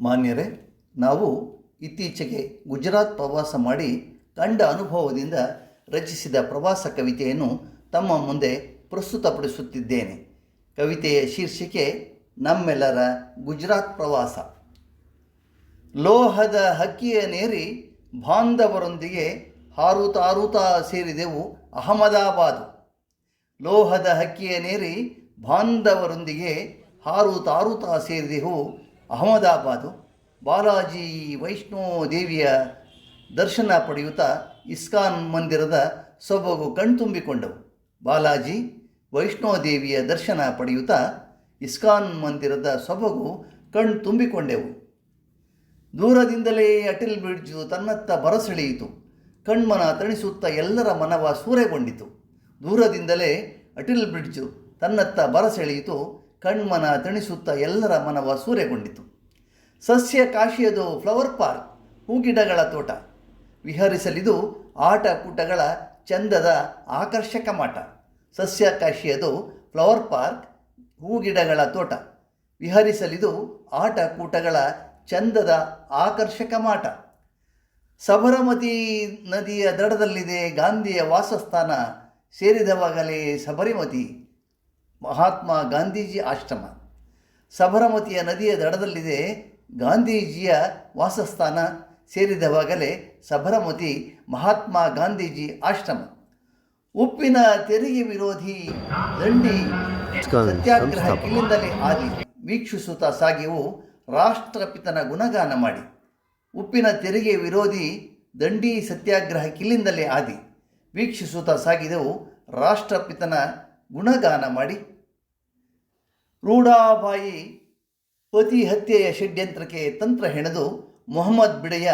ಮಾನ್ಯರೇ, ನಾವು ಇತ್ತೀಚೆಗೆ ಗುಜರಾತ್ ಪ್ರವಾಸ ಮಾಡಿ ಕಂಡ ಅನುಭವದಿಂದ ರಚಿಸಿದ ಪ್ರವಾಸ ಕವಿತೆಯನ್ನು ತಮ್ಮ ಮುಂದೆ ಪ್ರಸ್ತುತಪಡಿಸುತ್ತಿದ್ದೇನೆ. ಕವಿತೆಯ ಶೀರ್ಷಿಕೆ, ನಮ್ಮೆಲ್ಲರ ಗುಜರಾತ್ ಪ್ರವಾಸ. ಲೋಹದ ಹಕ್ಕಿಯ ನೇರಿ ಬಾಂಧವರೊಂದಿಗೆ ಹಾರುತಾರುತಾ ಸೇರಿದೆವು ಅಹಮದಾಬಾದ್. ಲೋಹದ ಹಕ್ಕಿಯ ನೇರಿ ಬಾಂಧವರೊಂದಿಗೆ ಹಾರುತಾರುತಾ ಸೇರಿದೆವು ಅಹಮದಾಬಾದು ಬಾಲಾಜಿ ವೈಷ್ಣೋ ದೇವಿಯ ದರ್ಶನ ಪಡೆಯುತ್ತಾ ಇಸ್ಕಾನ್ ಮಂದಿರದ ಸೊಬಗು ಕಣ್ತುಂಬಿಕೊಂಡವು ಬಾಲಾಜಿ ವೈಷ್ಣೋದೇವಿಯ ದರ್ಶನ ಪಡೆಯುತ್ತಾ ಇಸ್ಕಾನ್ ಮಂದಿರದ ಸೊಬಗು ಕಣ್ ತುಂಬಿಕೊಂಡೆವು. ದೂರದಿಂದಲೇ ಅಟಲ್ ಬ್ರಿಡ್ಜು ತನ್ನತ್ತ ಬರಸೆಳೆಯಿತು. ಕಣ್ಮನ ತಣಿಸುತ್ತಾ ಎಲ್ಲರ ಮನವ ಸೂರೆಗೊಂಡಿತು. ದೂರದಿಂದಲೇ ಅಟಲ್ ಬ್ರಿಡ್ಜು ತನ್ನತ್ತ ಬರಸೆಳೆಯಿತು. ಕಣ್ಮನ, ತಣಿಸುತ್ತಾ ಎಲ್ಲರ ಮನವ ಸೂರೆಗೊಂಡಿತು. ಸಸ್ಯ ಕಾಶಿಯದು ಫ್ಲವರ್ ಪಾರ್ಕ್ ಹೂಗಿಡಗಳ ತೋಟ. ವಿಹರಿಸಲಿದು ಆಟಕೂಟಗಳ ಚಂದದ ಆಕರ್ಷಕ ಮಾಟ ಸಸ್ಯ ಕಾಶಿಯದು ಫ್ಲವರ್ ಪಾರ್ಕ್ ಹೂಗಿಡಗಳ ತೋಟ. ವಿಹರಿಸಲಿದು ಆಟಕೂಟಗಳ ಚಂದದ ಆಕರ್ಷಕ ಮಾಟ ಸಬರಮತಿ ನದಿಯ ದಡದಲ್ಲಿದೆ ಗಾಂಧಿಯ ವಾಸಸ್ಥಾನ. ಸೇರಿದವಾಗಲೇ ಸಬರಿಮತಿ. ಮಹಾತ್ಮ ಗಾಂಧೀಜಿ ಆಶ್ರಮ. ಸಬರಮತಿಯ ನದಿಯ ದಡದಲ್ಲಿದೆ ಗಾಂಧೀಜಿಯ ವಾಸಸ್ಥಾನ. ಸೇರಿದವಾಗಲೇ ಸಬರಮತಿ ಮಹಾತ್ಮ ಗಾಂಧೀಜಿ ಆಶ್ರಮ. ಉಪ್ಪಿನ ತೆರಿಗೆ ವಿರೋಧಿ ದಂಡಿ ಸತ್ಯಾಗ್ರಹ ಇಲ್ಲಿಂದಲೇ ಆದಿ. ವೀಕ್ಷಿಸುತ್ತಾ ಸಾಗಿವು ರಾಷ್ಟ್ರಪಿತನ ಗುಣಗಾನ ಮಾಡಿ. ಉಪ್ಪಿನ ತೆರಿಗೆ ವಿರೋಧಿ ದಂಡಿ ಸತ್ಯಾಗ್ರಹ ಕಿಲ್ಲಿಂದಲೇ ಆದಿ. ವೀಕ್ಷಿಸುತ್ತಾ ಸಾಗಿದೆವು ರಾಷ್ಟ್ರಪಿತನ ಗುಣಗಾನ ಮಾಡಿ ರೂಢಾಬಾಯಿ ಪತಿ ಹತ್ಯೆಯ ಷಡ್ಯಂತ್ರಕ್ಕೆ ತಂತ್ರ ಹೆಣೆದು ಮೊಹಮ್ಮದ್ ಬಿಡೆಯ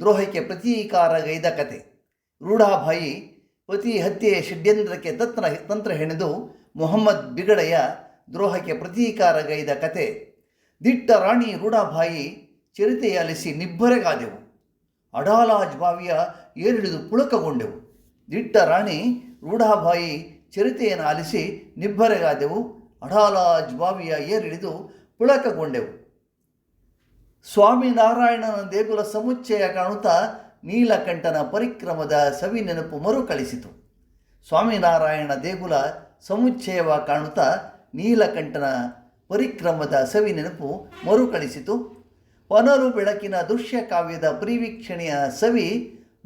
ದ್ರೋಹಕ್ಕೆ ಪ್ರತೀಕಾರಗೈದ ಕತೆ. ರೂಢಾಬಾಯಿ ಪತಿ ಹತ್ಯೆಯ ಷಡ್ಯಂತ್ರಕ್ಕೆ ತಂತ್ರ ತಂತ್ರ ಹೆಣೆದು ಮೊಹಮ್ಮದ್ ಬಿಗಡೆಯ ದ್ರೋಹಕ್ಕೆ ಪ್ರತೀಕಾರಗೈದ ಕತೆ. ದಿಟ್ಟ ರಾಣಿ ರೂಢಾಬಾಯಿ ಚರಿತೆಯಲಿಸಿ ನಿಬ್ಬರೆಗಾದೆವು. ಅಡಾಲಾಜ್ ಬಾವಿಯ ಏರಿಳಿದು ಪುಳಕಗೊಂಡೆವು. ದಿಟ್ಟ ರಾಣಿ ರೂಢಾಬಾಯಿ ಚರಿತೆಯನ್ನು ಆಲಿಸಿ ನಿಬ್ಬರೆಗಾದೆವು. ಅಡಾಲಾಜ್ ಬಾವಿಯ ಏರಿಳಿದು ಪುಳಕಗೊಂಡೆವು. ಸ್ವಾಮಿನಾರಾಯಣನ ದೇಗುಲ ಸಮುಚ್ಚಯ ಕಾಣುತ್ತಾ ನೀಲಕಂಠನ ಪರಿಕ್ರಮದ ಸವಿ ನೆನಪು ಮರುಕಳಿಸಿತು. ಸ್ವಾಮಿನಾರಾಯಣ ದೇಗುಲ ಸಮುಚ್ಚಯವ ಕಾಣುತ್ತಾ ನೀಲಕಂಠನ ಪರಿಕ್ರಮದ ಸವಿ ನೆನಪು ಮರುಕಳಿಸಿತು. ವನರು ಬೆಳಕಿನ ದೃಶ್ಯ ಕಾವ್ಯದ ಪರಿವೀಕ್ಷಣೆಯ ಸವಿ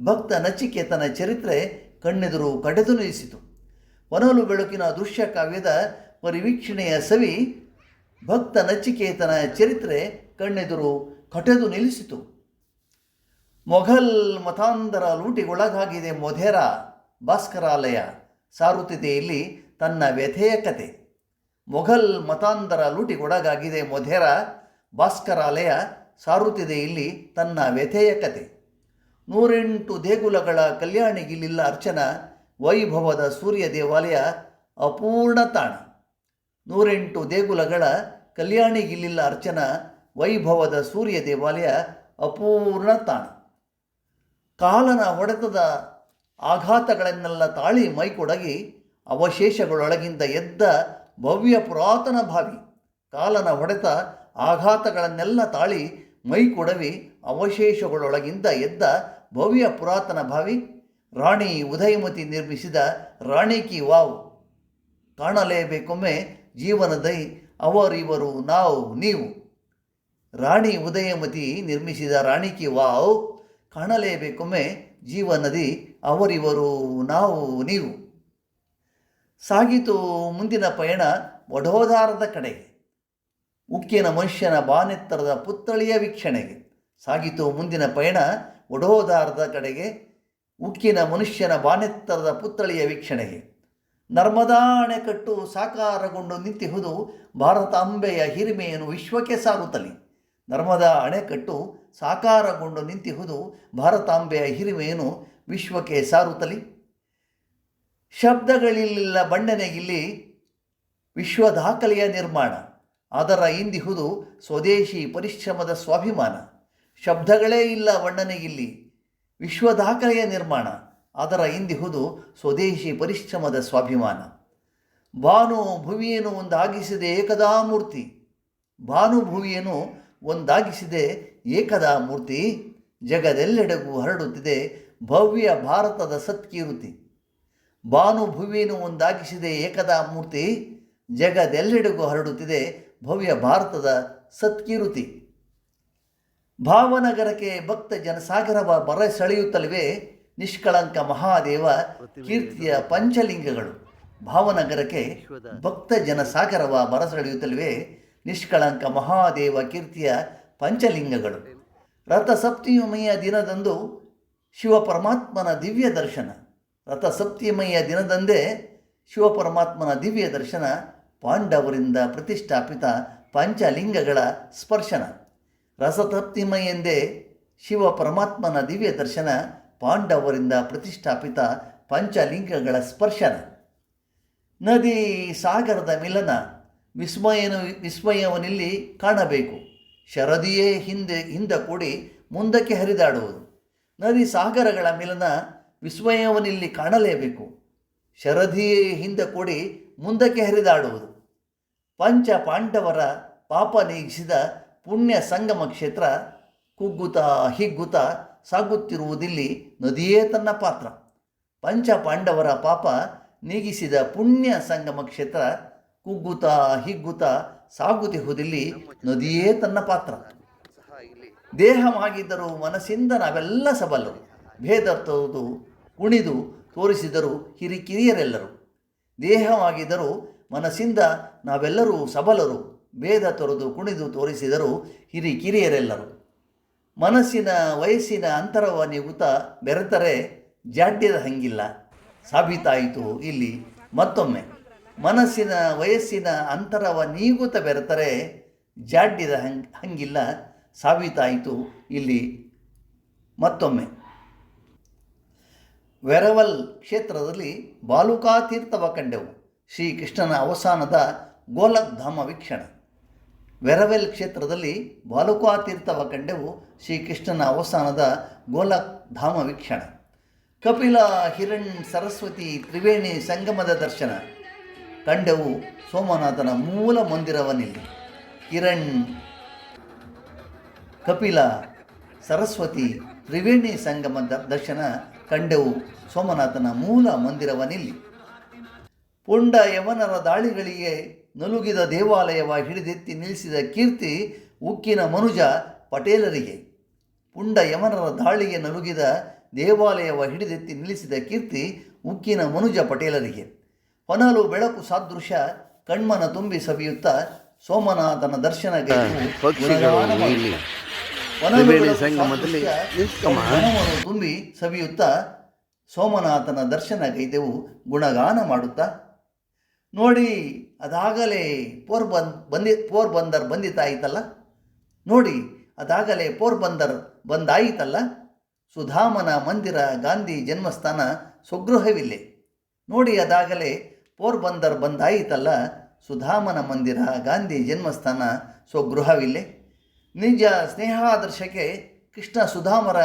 ಭಕ್ತ ನಚಿಕೇತನ ಚರಿತ್ರೆ ಕಣ್ಣೆದುರು ಕಡೆದು ನಿಲ್ಲಿಸಿತು ಪನಲು ಬೆಳಕಿನ ದೃಶ್ಯ ಕಾವ್ಯದ ಪರಿವೀಕ್ಷಣೆಯ ಸವಿ ಭಕ್ತ ನಚಿಕೇತನ ಚರಿತ್ರೆ ಕಣ್ಣೆದುರು ಕಟೆದು ನಿಲ್ಲಿಸಿತು. ಮೊಘಲ್ ಮತಾಂಧರ ಲೂಟಿಗೊಳಗಾಗಿದೆ ಮೊಧೇರ ಭಾಸ್ಕರಾಲಯ. ಸಾರುತ್ತಿದೆ ಇಲ್ಲಿ ತನ್ನ ವ್ಯಥೆಯ ಕತೆ. ಮೊಘಲ್ ಮತಾಂಧರ ಲೂಟಿಗೊಳಗಾಗಿದೆ ಮೊಧೇರ ಭಾಸ್ಕರಾಲಯ. ಸಾರುತ್ತಿದೆ ಇಲ್ಲಿ ತನ್ನ ವ್ಯಥೆಯ ಕತೆ. ನೂರೆಂಟು ದೇಗುಲಗಳ ಕಲ್ಯಾಣಿಗಿಲಿಲ್ಲ ಅರ್ಚನ. ವೈಭವದ ಸೂರ್ಯ ದೇವಾಲಯ ಅಪೂರ್ಣ ತಾಣ. ನೂರೆಂಟು ದೇಗುಲಗಳ ಕಲ್ಯಾಣಿಗಿಲ್ಲ ಅರ್ಚನ ವೈಭವದ ಸೂರ್ಯ ದೇವಾಲಯ ಅಪೂರ್ಣ ತಾಣ. ಕಾಲನ ಹೊಡೆತದ ಆಘಾತಗಳನ್ನೆಲ್ಲ ತಾಳಿ ಮೈಕೊಡಗಿ ಅವಶೇಷಗಳೊಳಗಿಂದ ಎದ್ದ ಭವ್ಯ ಪುರಾತನ ಭಾವಿ. ಕಾಲನ ಹೊಡೆತ ಆಘಾತಗಳನ್ನೆಲ್ಲ ತಾಳಿ ಮೈಕೊಡವಿ ಅವಶೇಷಗಳೊಳಗಿಂದ ಎದ್ದ ಭವ್ಯ ಪುರಾತನ ಭಾವಿ. ರಾಣಿ ಉದಯಮತಿ ನಿರ್ಮಿಸಿದ ರಾಣಿ ಕಿ ವಾವ್. ಕಾಣಲೇಬೇಕೊಮ್ಮೆ ಜೀವನದೈ ಅವರಿವರು ನಾವು, ನೀವು. ರಾಣಿ ಉದಯಮತಿ ನಿರ್ಮಿಸಿದ ರಾಣಿ ಕಿ ವಾವ್ ಕಾಣಲೇಬೇಕೊಮ್ಮೆ ಜೀವನದಿ ಅವರಿವರು ನಾವು, ನೀವು. ಸಾಗಿತು ಮುಂದಿನ ಪಯಣ ವಡೋದಾರದ ಕಡೆಗೆ ಉಕ್ಕಿನ ಮನುಷ್ಯನ ಬಾನೆತ್ತರದ ಪುತ್ಥಳಿಯ ವೀಕ್ಷಣೆಗೆ. ಸಾಗಿತು ಮುಂದಿನ ಪಯಣ ವಡೋದಾರದ ಕಡೆಗೆ. ಉಕ್ಕಿನ ಮನುಷ್ಯನ ಬಾನೆತ್ತರದ ಪುತ್ಥಳಿಯ ವೀಕ್ಷಣೆಗೆ ನರ್ಮದಾ ಅಣೆಕಟ್ಟು ಸಾಕಾರಗೊಂಡು ನಿಂತಿಹುದು ಭಾರತಾಂಬೆಯ ಹಿರಿಮೆಯನ್ನು ವಿಶ್ವಕ್ಕೆ ಸಾರುತ್ತಲಿ. ನರ್ಮದಾ ಅಣೆಕಟ್ಟು ಸಾಕಾರಗೊಂಡು ನಿಂತಿಹುದು ಭಾರತಾಂಬೆಯ ಹಿರಿಮೆಯನ್ನು ವಿಶ್ವಕ್ಕೆ ಸಾರುತ್ತಲಿ. ಶಬ್ದಗಳಿಲ್ಲ ಬಣ್ಣನೆಗಿಲ್ಲಿ ವಿಶ್ವ ದಾಖಲೆಯ ನಿರ್ಮಾಣ. ಅದರ ಇಂದಿಹುದು ಸ್ವದೇಶಿ ಪರಿಶ್ರಮದ ಸ್ವಾಭಿಮಾನ. ಶಬ್ದಗಳೇ ಇಲ್ಲ ಬಣ್ಣನೆಗಿಲ್ಲಿ ವಿಶ್ವ ದಾಖಲೆಯ ನಿರ್ಮಾಣ. ಅದರ ಇಂದಿಹುದು ಸ್ವದೇಶಿ ಪರಿಶ್ರಮದ ಸ್ವಾಭಿಮಾನ. ಭಾನು ಭುವಿಯನ್ನು ಒಂದಾಗಿಸಿದೆ ಏಕದಾ ಮೂರ್ತಿ. ಭಾನುಭುವಿಯನ್ನು ಒಂದಾಗಿಸಿದೆ ಏಕದಾ ಮೂರ್ತಿ. ಜಗದೆಲ್ಲೆಡೆಗೂ ಹರಡುತ್ತಿದೆ ಭವ್ಯ ಭಾರತದ ಸತ್ಕೀರುತಿ. ಭಾನುಭುವಿಯನ್ನು ಒಂದಾಗಿಸಿದೆ ಏಕದಾ ಮೂರ್ತಿ. ಜಗದೆಲ್ಲೆಡೆಗೂ ಹರಡುತ್ತಿದೆ ಭವ್ಯ ಭಾರತದ ಸತ್ಕೀರುತಿ. ಭಾವನಗರಕ್ಕೆ ಭಕ್ತ ಜನಸಾಗರವ ಬರ ಸೆಳೆಯುತ್ತಲಿವೆ ನಿಷ್ಕಳಂಕ ಮಹಾದೇವ ಕೀರ್ತಿಯ ಪಂಚಲಿಂಗಗಳು. ಭಾವನಗರಕ್ಕೆ ಭಕ್ತ ಜನಸಾಗರವ ಬರ ಸೆಳೆಯುತ್ತಲಿವೆ ನಿಷ್ಕಳಂಕ ಮಹಾದೇವ ಕೀರ್ತಿಯ ಪಂಚಲಿಂಗಗಳು. ರಥಸಪ್ತಮಿಯ ದಿನದಂದು ಶಿವಪರಮಾತ್ಮನ ದಿವ್ಯ ದರ್ಶನ. ರಥಸಪ್ತಮಿಯ ದಿನದಂದೇ ಶಿವಪರಮಾತ್ಮನ ದಿವ್ಯ ದರ್ಶನ ಪಾಂಡವರಿಂದ ಪ್ರತಿಷ್ಠಾಪಿತ ಪಂಚಲಿಂಗಗಳ ಸ್ಪರ್ಶನ. ರಸತಪ್ತಿಮ ಎಂದೇ ಶಿವ ಪರಮಾತ್ಮನ ದಿವ್ಯ ದರ್ಶನ ಪಾಂಡವರಿಂದ ಪ್ರತಿಷ್ಠಾಪಿತ ಪಂಚಲಿಂಗಗಳ ಸ್ಪರ್ಶನ. ನದಿ ಸಾಗರದ ಮಿಲನ ವಿಸ್ಮಯನು ವಿಸ್ಮಯವನಿಲ್ಲಿ ಕಾಣಬೇಕು. ಶರದಿಯೇ ಹಿಂದೆ ಹಿಂದ ಕೂಡಿ ಮುಂದಕ್ಕೆ ಹರಿದಾಡುವುದು. ನದಿ ಸಾಗರಗಳ ಮಿಲನ ವಿಸ್ಮಯವನಿಲ್ಲಿ ಕಾಣಲೇಬೇಕು. ಶರದಿಯೇ ಹಿಂದೆ ಕೂಡಿ ಮುಂದಕ್ಕೆ ಹರಿದಾಡುವುದು. ಪಂಚ ಪಾಂಡವರ ಪಾಪ ನೀಗಿಸಿದ ಪುಣ್ಯ ಸಂಗಮ ಕ್ಷೇತ್ರ ಕುಗ್ಗುತ ಹಿಗ್ಗುತ ಸಾಗುತ್ತಿರುವುದಿಲ್ಲಿ ನದಿಯೇ ತನ್ನ ಪಾತ್ರ. ಪಂಚ ಪಾಂಡವರ ಪಾಪ ನೀಗಿಸಿದ ಪುಣ್ಯ ಸಂಗಮ ಕ್ಷೇತ್ರ ಕುಗ್ಗುತ ಹಿಗ್ಗುತ ಸಾಗುತ್ತಿರುವುದಿಲ್ಲಿ ನದಿಯೇ ತನ್ನ ಪಾತ್ರ. ದೇಹವಾಗಿದ್ದರೂ ಮನಸ್ಸಿಂದ ನಾವೆಲ್ಲ ಸಬಲರು ಭೇದ ತೋದು ಕುಣಿದು ತೋರಿಸಿದರು ಹಿರಿಕಿರಿಯರೆಲ್ಲರು. ದೇಹವಾಗಿದ್ದರೂ ಮನಸ್ಸಿಂದ ನಾವೆಲ್ಲರೂ ಸಬಲರು. ಭೇದ ತೊರೆದು ಕುಣಿದು ತೋರಿಸಿದರು ಹಿರಿಕಿರಿಯರೆಲ್ಲರು ಮನಸ್ಸಿನ ವಯಸ್ಸಿನ ಅಂತರವ ನಿಗುತ ಬೆರೆತರೆ ಜಾಡ್ಯದ ಹಂಗಿಲ್ಲ. ಸಾಬೀತಾಯಿತು ಇಲ್ಲಿ ಮತ್ತೊಮ್ಮೆ. ಮನಸ್ಸಿನ ವಯಸ್ಸಿನ ಅಂತರವ ನೀಗುತ ಬೆರೆತರೆ ಜಾಡ್ಯದ ಹಂಗ್, ಹಂಗಿಲ್ಲ. ಸಾಬೀತಾಯಿತು ಇಲ್ಲಿ ಮತ್ತೊಮ್ಮೆ. ವೆರವಲ್ ಕ್ಷೇತ್ರದಲ್ಲಿ ಬಾಲುಕಾತೀರ್ಥವ ಕಂಡೆವು. ಶ್ರೀಕೃಷ್ಣನ ಅವಸಾನದ ಗೋಲಕ್ಧಾಮ ವೀಕ್ಷಣ. ವೆರವೆಲ್ ಕ್ಷೇತ್ರದಲ್ಲಿ ಬಾಲುಕಾತೀರ್ಥವ ಕಂಡೆವು ಶ್ರೀಕೃಷ್ಣನ ಅವಸಾನದ ಗೋಲಕ್ಧಾಮ ವೀಕ್ಷಣ. ಕಪಿಲ ಹಿರಣ್ ಸರಸ್ವತಿ ತ್ರಿವೇಣಿ ಸಂಗಮದ ದರ್ಶನ. ಕಂಡೆವು ಸೋಮನಾಥನ ಮೂಲ ಮಂದಿರವನಿಲ್ಲಿ ಕಿರಣ್ ಕಪಿಲ ಸರಸ್ವತಿ ತ್ರಿವೇಣಿ ಸಂಗಮದ ದರ್ಶನ. ಕಂಡೆವು ಸೋಮನಾಥನ ಮೂಲ ಮಂದಿರವನಿಲ್ಲಿ ಪುಂಡ ಯವನರ ದಾಳಿಗಳಿಗೆ ನಲುಗಿದ ದೇವಾಲಯವ ಹಿಡಿದೆತ್ತಿ ನಿಲ್ಲಿಸಿದ ಕೀರ್ತಿ ಉಕ್ಕಿನ ಮನುಜ ಪಟೇಲರಿಗೆ. ಪುಂಡ ಯಮನರ ದಾಳಿಗೆ ನಲುಗಿದ ದೇವಾಲಯವ ಹಿಡಿದೆತ್ತಿ ನಿಲ್ಲಿಸಿದ ಕೀರ್ತಿ ಉಕ್ಕಿನ ಮನುಜ ಪಟೇಲರಿಗೆ. ಹೊನಲು ಬೆಳಕು ಸಾದೃಶ್ಯ ಕಣ್ಮನ ತುಂಬಿ ಸವಿಯುತ್ತಾ ಸೋಮನಾಥನ ದರ್ಶನ ತುಂಬಿ ಸವಿಯುತ್ತಾ ಸೋಮನಾಥನ ದರ್ಶನ ಗೈದೆವು ಗುಣಗಾನ ಮಾಡುತ್ತಾ ನೋಡಿ, ಅದಾಗಲೇ ಪೋರ್ ಬಂದ್, ಬಂದಿ, ಪೋರ್ ಬಂದರ್ ಬಂದಿತಾಯಿತಲ್ಲ? ನೋಡಿ, ಅದಾಗಲೇ ಪೋರ್ ಬಂದರ್ ಬಂದಾಯಿತಲ್ಲ? ಸುಧಾಮನ ಮಂದಿರ ಗಾಂಧಿ ಜನ್ಮಸ್ಥಾನ ಸ್ವಗೃಹವಿಲ್ಲೆ. ನೋಡಿ, ಅದಾಗಲೇ ಪೋರ್ ಬಂದರ್ ಬಂದಾಯಿತಲ್ಲ? ಸುಧಾಮನ ಮಂದಿರ ಗಾಂಧಿ ಜನ್ಮಸ್ಥಾನ ಸ್ವಗೃಹವಿಲ್ಲೆ. ನಿಜ ಸ್ನೇಹಾದರ್ಶಕ್ಕೆ ಕೃಷ್ಣ ಸುಧಾಮರ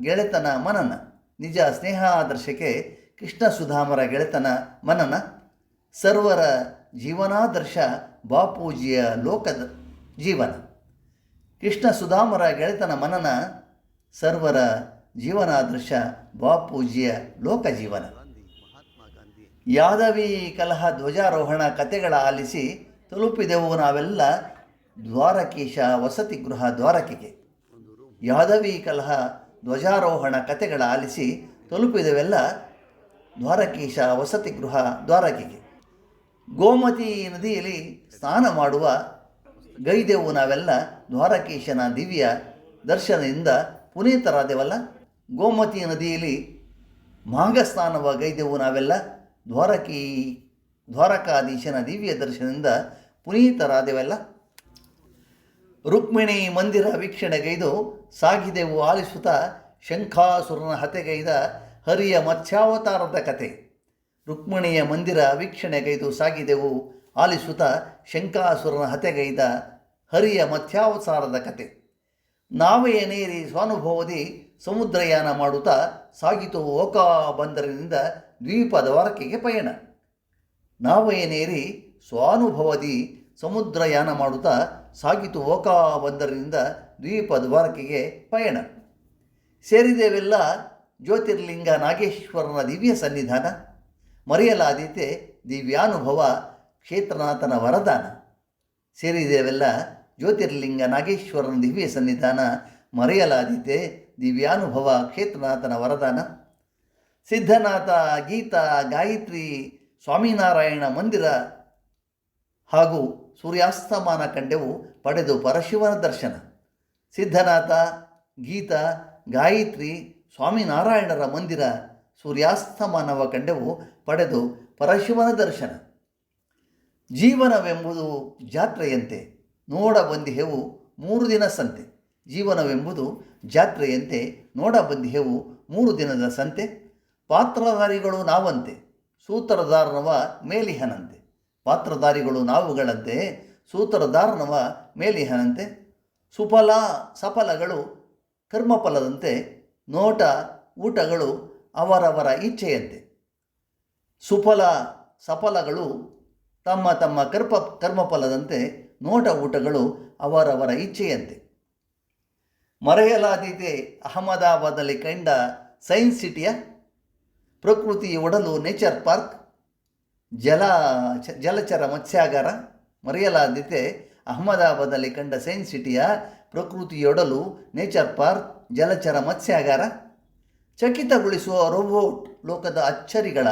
ಗೆಳೆತನ ಮನನ. ನಿಜ ಸ್ನೇಹಾದರ್ಶಕ್ಕೆ ಕೃಷ್ಣ ಸುಧಾಮರ ಗೆಳೆತನ ಮನನ. ಸರ್ವರ ಜೀವನಾದರ್ಶ ಬಾಪೂಜಿಯ ಲೋಕದ ಜೀವನ. ಕೃಷ್ಣ ಸುಧಾಮರ ಗೆಳೆತನ ಮನನ ಸರ್ವರ ಜೀವನಾದರ್ಶ ಬಾಪೂಜಿಯ ಲೋಕ ಜೀವನ. ಯಾದವಿ, ಕಲಹ, ಧ್ವಜಾರೋಹಣ ಕತೆಗಳ ಆಲಿಸಿ ತಲುಪಿದೆವು ನಾವೆಲ್ಲ ದ್ವಾರಕೀಶ ವಸತಿ ಗೃಹ ದ್ವಾರಕೆಗೆ. ಯಾದವಿ, ಕಲಹ, ಧ್ವಜಾರೋಹಣ ಕತೆಗಳ ಆಲಿಸಿ ತಲುಪಿದೆವೆಲ್ಲ ದ್ವಾರಕೀಶ ವಸತಿ ಗೃಹ ದ್ವಾರಕೆಗೆ. ಗೋಮತಿ ನದಿಯಲ್ಲಿ ಸ್ನಾನ ಮಾಡುವ ಗೈದೆವು ನಾವೆಲ್ಲ ದ್ವಾರಕೀಶನ ದಿವ್ಯ ದರ್ಶನದಿಂದ ಪುನೀತರಾದೆವಲ್ಲ? ಗೋಮತಿ ನದಿಯಲ್ಲಿ ಮಾಘ ಸ್ನಾನವ ಗೈದೆವು ನಾವೆಲ್ಲ ದ್ವಾರಕಿ, ದ್ವಾರಕಾಧೀಶನ ದಿವ್ಯ ದರ್ಶನದಿಂದ ಪುನೀತರಾದೆವಲ್ಲ? ರುಕ್ಮಿಣಿ ಮಂದಿರ ವೀಕ್ಷಣೆಗೈದು ಸಾಗಿದೆವು ಆಲಿಸುತ್ತಾ ಶಂಖಾಸುರನ ಹತೆಗೈದ ಹರಿಯ ಮತ್ಸ್ಯಾವತಾರದ ಕತೆ ರುಕ್ಮಿಣಿಯ ಮಂದಿರ ವೀಕ್ಷಣೆಗೈದು ಸಾಗಿದೆವು. ಆಲಿಸುತ ಶಂಕಾಸುರನ ಹತೆಗೈದ ಹರಿಯ ಮತ್ಸ್ಯಾವತಾರದ ಕತೆ. ನಾವೆಯನೇರಿ ಸ್ವಾನುಭವದಿ ಸಮುದ್ರಯಾನ ಮಾಡುತ್ತಾ ಸಾಗಿತು ಓಕಾ ಬಂದರಿನಿಂದ ದ್ವೀಪ ದ್ವಾರಕೆಗೆ ಪಯಣ ನಾವೆಯನೇರಿ ಸ್ವಾನುಭವದಿ ಸಮುದ್ರಯಾನ ಮಾಡುತ್ತಾ ಸಾಗಿತು ಓಕಾ ಬಂದರಿನಿಂದ ದ್ವೀಪ ದ್ವಾರಕೆಗೆ ಪಯಣ. ಸೇರಿದೆವೆಲ್ಲ ಜ್ಯೋತಿರ್ಲಿಂಗ ನಾಗೇಶ್ವರನ ದಿವ್ಯ ಸನ್ನಿಧಾನ. ಮರೆಯಲಾದೀತೆ ದಿವ್ಯಾನುಭವ ಕ್ಷೇತ್ರನಾಥನ ವರದಾನ. ಸೇರಿದೆವೆಲ್ಲ ಜ್ಯೋತಿರ್ಲಿಂಗ ನಾಗೇಶ್ವರನ ದಿವ್ಯ ಸನ್ನಿಧಾನ. ಮರೆಯಲಾದೀತೆ ದಿವ್ಯಾನುಭವ ಕ್ಷೇತ್ರನಾಥನ ವರದಾನ. ಸಿದ್ಧನಾಥ, ಗೀತಾ, ಗಾಯತ್ರಿ, ಸ್ವಾಮಿನಾರಾಯಣ ಮಂದಿರ ಹಾಗೂ ಸೂರ್ಯಾಸ್ತಮಾನ ಕಂಡೆವು ಪಡೆದು ಪರಶಿವನ ದರ್ಶನ. ಸಿದ್ಧನಾಥ, ಗೀತಾ, ಗಾಯತ್ರಿ, ಸ್ವಾಮಿನಾರಾಯಣರ ಮಂದಿರ ಸೂರ್ಯಾಸ್ತಮಾನವ ಕಂಡೆವು ಪಡೆದು ಪರಶಿವನ ದರ್ಶನ. ಜೀವನವೆಂಬುದು ಜಾತ್ರೆಯಂತೆ ನೋಡ ಬಂದಿಹೆವು ಮೂರು ದಿನ ಸಂತೆ ಜೀವನವೆಂಬುದು ಜಾತ್ರೆಯಂತೆ ನೋಡ ಬಂದಿಹೆವು ಮೂರು ದಿನದ ಸಂತೆ ಪಾತ್ರಧಾರಿಗಳು ನಾವಂತೆ, ಸೂತ್ರಧಾರನವ ಮೇಲಿಹನಂತೆ. ಪಾತ್ರಧಾರಿಗಳು ನಾವುಗಳಂತೆ, ಸೂತ್ರಧಾರನವ ಮೇಲಿಹನಂತೆ. ಸುಫಲ ಸಫಲಗಳು ಕರ್ಮಫಲದಂತೆ, ನೋಟ ಊಟಗಳು ಅವರವರ ಇಚ್ಛೆಯಂತೆ. ಸುಫಲ ಸಫಲಗಳು ತಮ್ಮ ತಮ್ಮ ಕರ್ಪ ಕರ್ಮಫಲದಂತೆ ನೋಟ ಊಟಗಳು ಅವರವರ ಇಚ್ಛೆಯಂತೆ. ಮರೆಯಲಾದೀತೆ ಅಹಮದಾಬಾದಲ್ಲಿ ಕಂಡ ಸೈನ್ಸ್ ಸಿಟಿಯ ಪ್ರಕೃತಿ ಒಡಲು ನೇಚರ್ ಪಾರ್ಕ್, ಜಲ ಜಲಚರ ಮತ್ಸ್ಯಾಗಾರ, ಮರೆಯಲಾದೀತೆ ಅಹಮದಾಬಾದಲ್ಲಿ ಕಂಡ ಸೈನ್ಸ್ ಸಿಟಿಯ ಪ್ರಕೃತಿಯೊಡಲು ನೇಚರ್ ಪಾರ್ಕ್, ಜಲಚರ ಮತ್ಸ್ಯಾಗಾರ ಚಕಿತಗೊಳಿಸುವ ರೋಬೋಟ್ ಲೋಕದ ಅಚ್ಚರಿಗಳ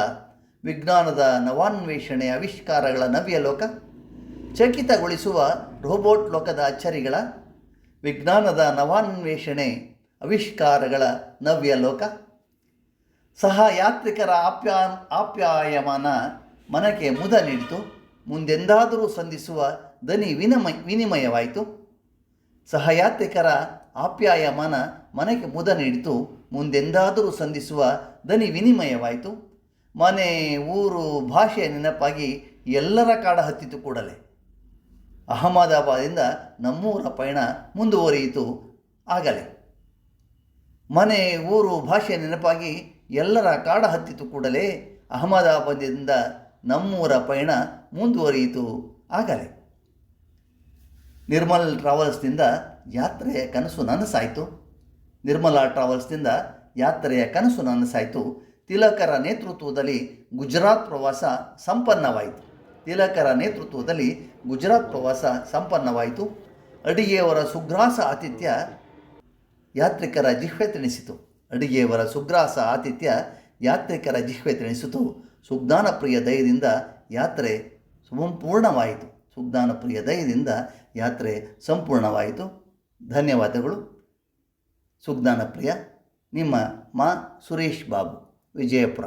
ವಿಜ್ಞಾನದ ನವಾನ್ವೇಷಣೆ ಆವಿಷ್ಕಾರಗಳ ನವ್ಯ ಲೋಕ, ಚಕಿತಗೊಳಿಸುವ ರೋಬೋಟ್ ಲೋಕದ ಅಚ್ಚರಿಗಳ ವಿಜ್ಞಾನದ ನವಾನ್ವೇಷಣೆ ಆವಿಷ್ಕಾರಗಳ ನವ್ಯ ಲೋಕ. ಸಹ ಯಾತ್ರಿಕರ ಆಪ್ಯಾ ಆಪ್ಯಾಯಮಾನ ಮನಕ್ಕೆ ಮುದ ನೀಡಿತು, ಮುಂದೆಂದಾದರೂ ಸಂಧಿಸುವ ದನಿ ವಿನಿಮಯ ವಿನಿಮಯವಾಯಿತು. ಸಹಯಾತ್ರಿಕರ ಆಪ್ಯಾಯಮಾನ ಮನೆಗೆ ಮುದ ನೀಡಿತು. ಮುಂದೆಂದಾದರೂ ಸಂಧಿಸುವ ದನಿ ವಿನಿಮಯವಾಯಿತು. ಮನೆ, ಊರು, ಭಾಷೆಯ ನೆನಪಾಗಿ ಎಲ್ಲರ ಕಾಡ ಹತ್ತಿತು ಕೂಡಲೇ. ಅಹಮದಾಬಾದಿಂದ ನಮ್ಮೂರ ಪಯಣ ಮುಂದುವರಿಯಿತು ಆಗಲೇ. ಮನೆ, ಊರು ಭಾಷೆ ನೆನಪಾಗಿ ಎಲ್ಲರ ಕಾಡ ಹತ್ತಿತು ಕೂಡಲೇ ಅಹಮದಾಬಾದಿಂದ ನಮ್ಮೂರ ಪಯಣ ಮುಂದುವರಿಯಿತು ಆಗಲೇ. ನಿರ್ಮಲ್ ಟ್ರಾವೆಲ್ಸ್ನಿಂದ ಯಾತ್ರೆಯ ಕನಸು ನನಸಾಯಿತು. ನಿರ್ಮಲಾ ಟ್ರಾವೆಲ್ಸ್ನಿಂದ ಯಾತ್ರೆಯ ಕನಸು ನನಸಾಯಿತು. ತಿಲಕರ ನೇತೃತ್ವದಲ್ಲಿ ಗುಜರಾತ್ ಪ್ರವಾಸ ಸಂಪನ್ನವಾಯಿತು. ತಿಲಕರ ನೇತೃತ್ವದಲ್ಲಿ ಗುಜರಾತ್ ಪ್ರವಾಸ ಸಂಪನ್ನವಾಯಿತು. ಅಡಿಗೆಯವರ ಸುಗ್ರಾಸ ಆತಿಥ್ಯ ಯಾತ್ರಿಕರ ಜಿಹ್ವೆ ತಿಣಿಸಿತು ಅಡಿಗೆಯವರ ಸುಗ್ರಾಸ ಆತಿಥ್ಯ ಯಾತ್ರಿಕರ ಜಿಹ್ವೆ ತಿಣಿಸಿತು ಸುಜ್ಞಾನಪ್ರಿಯ ದಯದಿಂದ ಯಾತ್ರೆ ಸಂಪೂರ್ಣವಾಯಿತು. ಸುಜ್ಞಾನಪ್ರಿಯ ದಯದಿಂದ ಯಾತ್ರೆ ಸಂಪೂರ್ಣವಾಯಿತು. ಧನ್ಯವಾದಗಳು. ಸುಜ್ಞಾನಪ್ರಿಯ ನಿಮ್ಮ ಮಾ ಸುರೇಶ್ ಬಾಬು ವಿಜಯಪುರ.